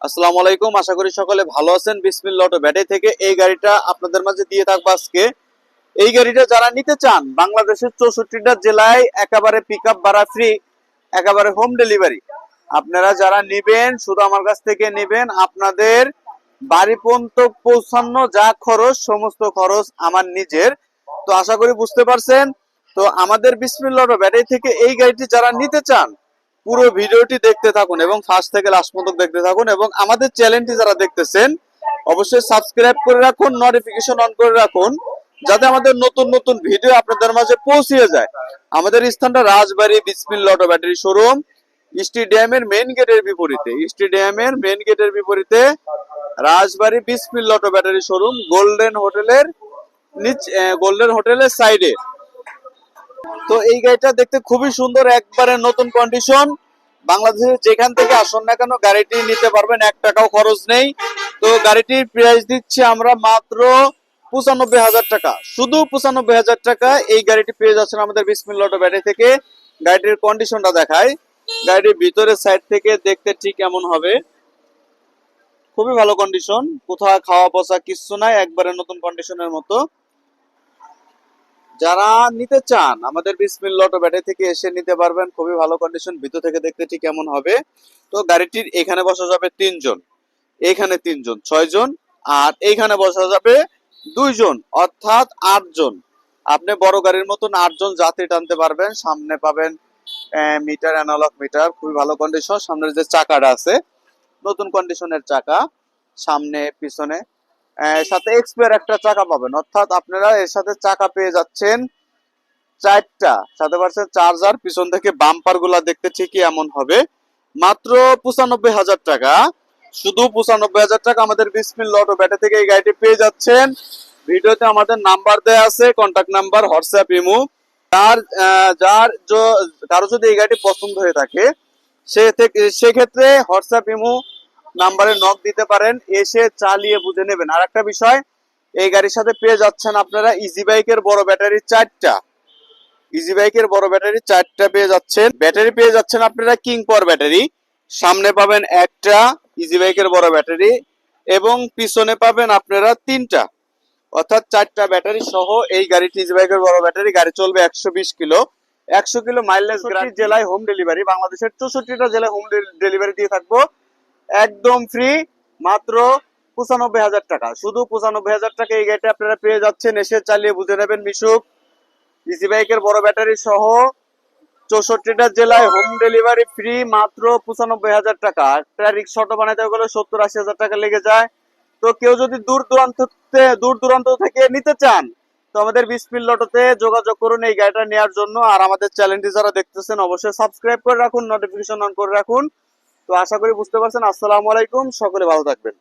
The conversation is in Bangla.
আসসালামু আলাইকুম, আশা করি সকলে ভালো আছেন। বিসমিল্লা অটো ব্যাটারি থেকে এই গাড়িটা আপনাদের মাঝে দিয়ে থাকব আজকে। এই গাড়িটা যারা নিতে চান, বাংলাদেশের চৌষট্টিটা জেলায় একেবারে পিক আপ ভাড়া ফ্রি একেবারে হোম ডেলিভারি আপনারা যারা নিবেন, শুধু আমার কাছ থেকে নেবেন, আপনাদের বাড়ি পর্যন্ত পৌঁছানো যা খরচ, সমস্ত খরচ আমার নিজের। তো আশা করি বুঝতে পারছেন? তো আমাদের বিসমিল্লা অটো ব্যাটারি থেকে এই গাড়িটি যারা নিতে চান পুরো ভিডিওটি দেখতে থাকুন এবং ফার্স্ট থেকে লাস্ট পর্যন্ত দেখতে থাকুন এবং আমাদের চ্যানেলটি যারা দেখতেছেন, অবশ্যই সাবস্ক্রাইব করে রাখুন নোটিফিকেশন অন করে রাখুন, যাতে আমাদের নতুন নতুন ভিডিও আপনাদের মাঝে পৌঁছিয়ে যায়। আমাদের স্থানটা Rajbari Bismil auto battery showroom, স্টেডিয়ামের মেইন গেটের বিপরীতে। স্টেডিয়ামের মেইন গেটের বিপরীতে Rajbari Bismil auto battery showroom golden হোটেলের নিচ গোল্ডেন হোটেলের সাইডে তো এই গাড়িটা দেখতে খুবই সুন্দর, একবারে নতুন কন্ডিশন বাংলাদেশে যেখান থেকে আসুন না কেন, গাড়িটি নিতে পারবেন, এক টাকাও খরচ নেই। তো গাড়িটির প্রাইস দিচ্ছি আমরা মাত্র পঁচানব্বই হাজার টাকা। শুধু পঁচানব্বই হাজার টাকা এই গাড়িটি পেয়ে যাচ্ছেন আমাদের বিসমিল অটো ব্যাটারি থেকে। গাড়িটির কন্ডিশনটা দেখায় গাড়িটির ভিতরের সাইড থেকে দেখতে ঠিক এমন হবে। খুবই ভালো কন্ডিশন কোথাও খাওয়া পচা কিচ্ছু নাই, একবারে নতুন কন্ডিশনের মতো। যারা নিতে চান, আমাদের বিসমিল লটো ব্যাটারি থেকে এসে নিতে পারবেন। খুবই ভালো কন্ডিশন ভিতর থেকে দেখতে ঠিক কেমন হবে। তো গাড়িটির এখানে বসা যাবে তিনজন। এখানে তিনজন, ছয়জন, আর এইখানে বসা যাবে দুইজন, অর্থাৎ আটজন। আপনি বড় গাড়ির মতন আটজন যাত্রী টানতে পারবেন। সামনে পাবেন মিটার অ্যানালগ মিটার, খুবই ভালো কন্ডিশন সামনের যে চাকাটা আছে, নতুন কন্ডিশনের চাকা, সামনে, পিছনে। সাথে এক্সপেয়ার একটা চাকা পাবেন। অর্থাৎ আপনারা এর সাথে চাকা পেয়ে যাচ্ছেন চারটা। সাথে পারছেন চার্জার পিছন থেকে বাম্পারগুলা দেখতে ঠিকই এমন হবে। মাত্র পঁচানব্বই হাজার টাকা। শুধু পঁচানব্বই হাজার টাকা আমাদের বিসমিল লটো ব্যাটে থেকে এই গাড়িটি পেয়ে যাচ্ছেন। ভিডিওতে আমাদের নাম্বার দেয়া আছে কন্ট্যাক্ট নাম্বার হোয়াটসঅ্যাপ ইমো তার যার কারও যদি এই গাড়িটি পছন্দ হয়ে থাকে, সে থেকে, সেক্ষেত্রে হোয়াটসঅ্যাপ ইমো নাম্বারে নক দিতে পারেন এসে চালিয়ে বুঝে নেবেন। আর একটা বিষয় এই গাড়ির সাথে পেয়ে যাচ্ছেন আপনারা ইজি বাইকের বড় ব্যাটারি চারটা। ইজি বাইকের বড় ব্যাটারি চারটা পেয়ে যাচ্ছেন। ব্যাটারি পেয়ে যাচ্ছেন আপনারা কিং পাওয়ার ব্যাটারি। সামনে পাবেন একটা ইজি বাইকের বড় ব্যাটারি এবং পিছনে পাবেন আপনারা তিনটা। অর্থাৎ চারটা ব্যাটারি সহ এই গাড়িটি ইজি বাইকের বড় ব্যাটারি। গাড়ি চলবে একশো বিশ কিলো। একশো কিলো মাইলেজ জেলায় হোম ডেলিভারি বাংলাদেশের চৌষট্টিটা জেলায় হোম ডেলিভারি দিয়ে থাকব। একদম ফ্রি মাত্র পঁচানব্বই হাজার টাকা। শুধু পঁচানব্বই হাজার টাকা এই গাড়িটা আপনারা পেয়ে যাচ্ছেন, এসে চালিয়ে বুঝে নেবেন মিশুক। বাইকের বড় ব্যাটারি সহ চৌষট্টিটা জেলায় হোম ডেলিভারি ফ্রি মাত্র পঁচানব্বই হাজার টাকা। একটা রিক্সা অটো বানাইতে গেলে সত্তর আশি হাজার টাকা লেগে যায়। তো কেউ যদি দূর দূরান্ত দূর দূরান্ত থেকে নিতে চান, তো আমাদের বিসপিল লটোতে যোগাযোগ করুন এই গাড়িটা নেওয়ার জন্য। আর আমাদের চ্যানেলটি যারা দেখতেছেন, অবশ্যই সাবস্ক্রাইব করে রাখুন নোটিফিকেশন অন করে রাখুন। তো আশা করি বুঝতে পারছেন। আসসালামু আলাইকুম সকলে ভালো থাকবেন।